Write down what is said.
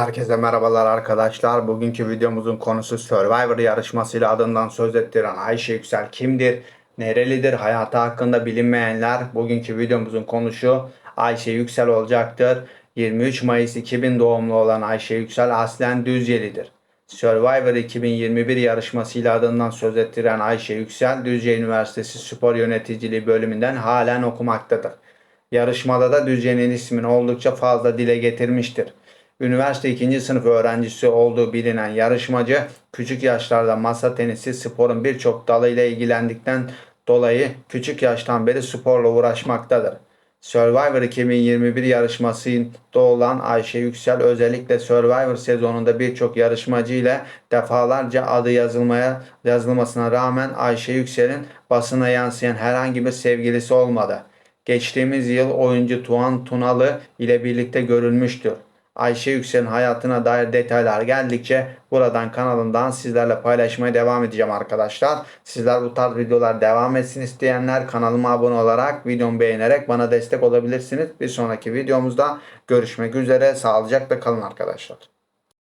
Herkese merhabalar arkadaşlar. Bugünkü videomuzun konusu Survivor yarışmasıyla adından söz ettiren Ayşe Yüksel kimdir? Nerelidir? Hayatı hakkında bilinmeyenler. Bugünkü videomuzun konusu Ayşe Yüksel olacaktır. 23 Mayıs 2000 doğumlu olan Ayşe Yüksel aslen Düzcelidir. Survivor 2021 yarışmasıyla adından söz ettiren Ayşe Yüksel, Düzce Üniversitesi Spor Yöneticiliği bölümünden halen okumaktadır. Yarışmada da Düzce'nin ismini oldukça fazla dile getirmiştir. Üniversite 2. sınıf öğrencisi olduğu bilinen yarışmacı küçük yaşlarda masa tenisi sporun birçok dalıyla ilgilendikten dolayı küçük yaştan beri sporla uğraşmaktadır. Survivor 2021 yarışmasında olan Ayşe Yüksel özellikle Survivor sezonunda birçok yarışmacı ile defalarca adı yazılmaya yazılmasına rağmen Ayşe Yüksel'in basına yansıyan herhangi bir sevgilisi olmadı. Geçtiğimiz yıl oyuncu Tuğan Tunalı ile birlikte görülmüştür. Ayşe Yüksel'in hayatına dair detaylar geldikçe buradan kanalımdan sizlerle paylaşmaya devam edeceğim arkadaşlar. Sizler bu tarz videolar devam etsin isteyenler kanalıma abone olarak videomu beğenerek bana destek olabilirsiniz. Bir sonraki videomuzda görüşmek üzere. Sağlıcakla kalın arkadaşlar.